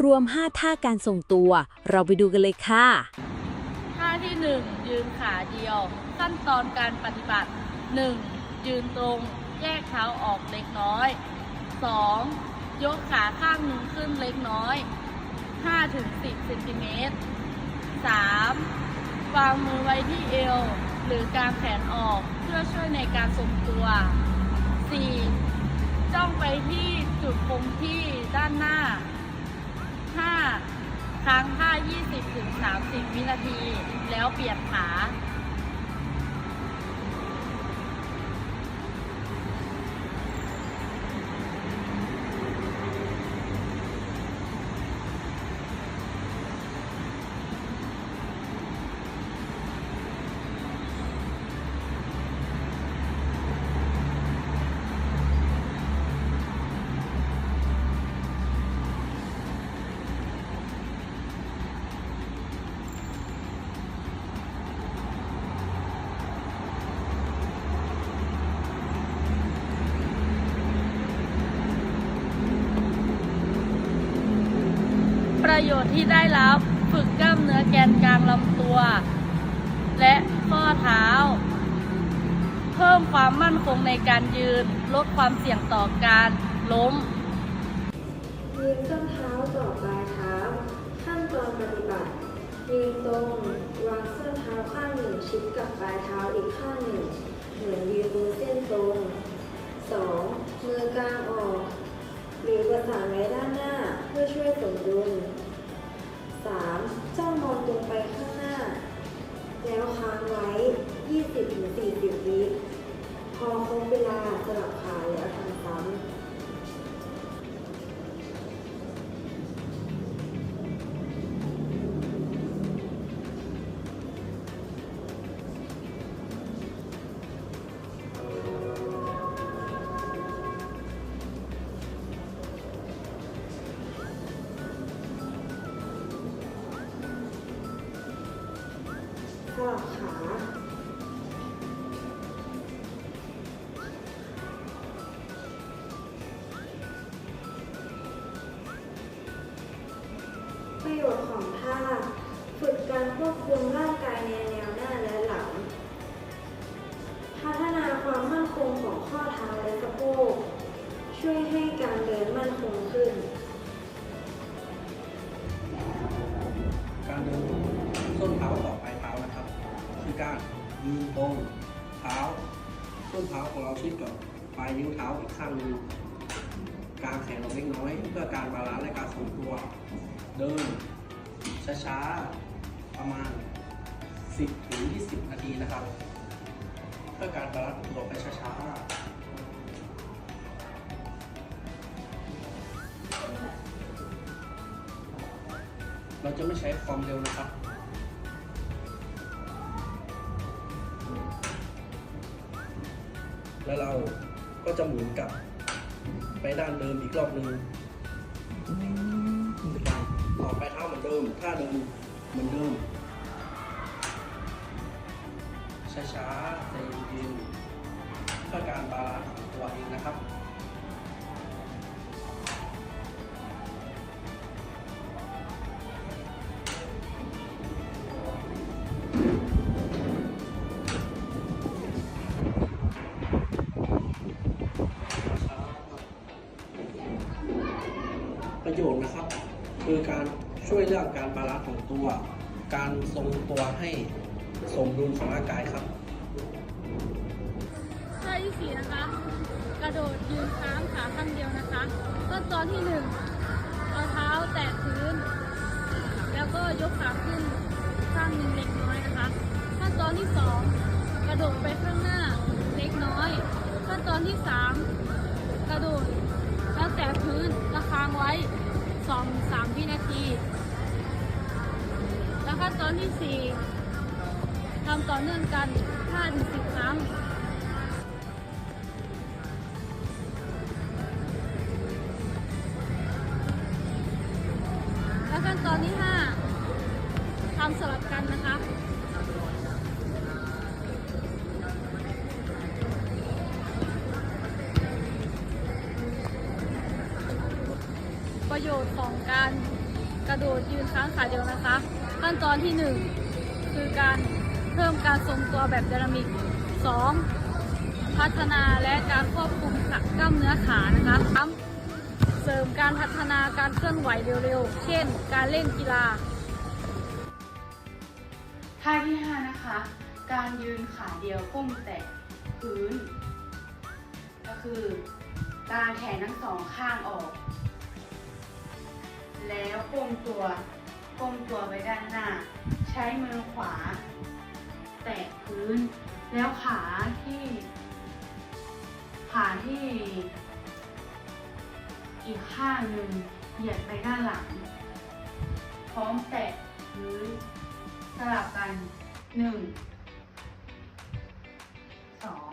รวม 5 ท่าการทรงตัว เราไปดูกันเลยค่ะ ท่าที่ 1 ยืนขาเดียว ขั้นตอนการปฏิบัติ 1. ยืนตรง แยกเท้าออกเล็กน้อย 2. ยกขาข้างหนึ่งขึ้นเล็กน้อย 5-10เซนติเมตร 3. วางมือไว้ที่เอว หรือกางแขนออกเพื่อช่วยในการทรงตัว 4. จ้องไปที่จุดคงที่ด้านหน้า 5. ค้างท่า20-30 วินาที แล้วเปลี่ยนขา ประโยชน์ที่ได้รับฝึกกล้ามเนื้อแกนกลางลำตัว และข้อเท้า เพิ่มความมั่นคงในการยืน ลดความเสี่ยงต่อการล้ม ยืนส้นเท้าต่อปลายเท้า ขั้นตอนปฏิบัติ ยืนตรงวางส้นเท้าข้าง 20-40วิพอครบเวลาสลับขาแล้ว ควบคุมร่างกายในแนวหน้าและหลัง พัฒนาความมั่นคงของข้อเท้าและสะโพก ช่วยให้การเดินมั่นคงขึ้น การเดินส้นเท้าต่อปลายเท้านะครับ คือการยืนตรงเท้าส้นเท้าของเราชิดกับปลายนิ้วเท้าอีกข้างหนึงกางแขนลงเล็กน้อย เพื่อการบาลานซ์และการทรงตัว เดินช้าๆ ประมาณ 10ถึง20 นาทีนะครับ เพื่อการบาลานซ์ของตัวไปช้าๆ เราจะไม่ใช้ความเร็วนะครับแล้วเราก็จะหมุนกลับไปด้านเดิมอีกรอบหนึ่งต่อไปเท้าเหมือนเดิมท่าเดิม เหมือนเดิม ช้าๆใจเย็นๆเพื่อการบาลานซ์ของตัวเองนะครับประโยชน์นะครับ คือการ ช่วยเรื่องการบาลานซ์ของตัว การทรงตัวให้สมดุลของร่างกายครับท่าที่สี่นะคะ กระโดดยืนค้างขาข้างเดียวนะคะขั้นตอนที่หนึ่งเอาเท้าแตะพื้น แล้วก็ยกขาขึ้นข้างหนึ่งเล็กน้อยนะคะ ขั้นตอนที่สองกระโดดไปข้างหน้าเล็กน้อย ขั้นตอนที่สามกระโดดแล้วแตะพื้นแล้วค้างไว้สองสามวินาที ขั้นตอนที่สี่ทำต่อเนื่องกัน5ถึง10 ครั้งและขั้นตอนที่ 5ทำสลับกันนะคะประโยชน์ของการกระโดดยืนค้างขาเดียวนะคะ ขั้นตอนที่หนึ่งคือการเพิ่มการทรงตัวแบบดินามิกสองพัฒนาและการควบคุมกล้ามเนื้อขานะคะสามเสริมการพัฒนาการเคลื่อนไหวเร็วๆ เช่น การเล่นกีฬาท่าที่ 5 นะคะ การยืนขาเดียวก้มแตะพื้น ก็คือ การแขนทั้งสองข้างออก แล้วก้มตัว ก้มตัวไปด้านหน้า ใช้มือขวา แตะพื้น แล้วขาที่ ขาที่ อีกข้างหนึ่งเหยียดไปด้านหลัง พร้อมแตะพื้นสลับกันหนึ่งสอง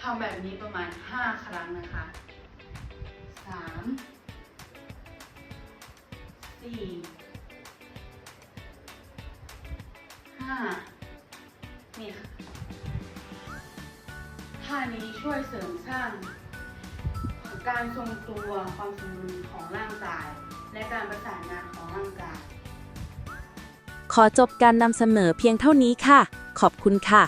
ทำแบบนี้ประมาณ 5 ครั้งนะคะ3 4 นี่ค่ะท่านี้ช่วยเสริมสร้าง การทรงตัวความสมดุลของร่างกาย และการประสานงานของร่างกาย ขอจบการนำเสนอเพียงเท่านี้ค่ะ ขอบคุณค่ะ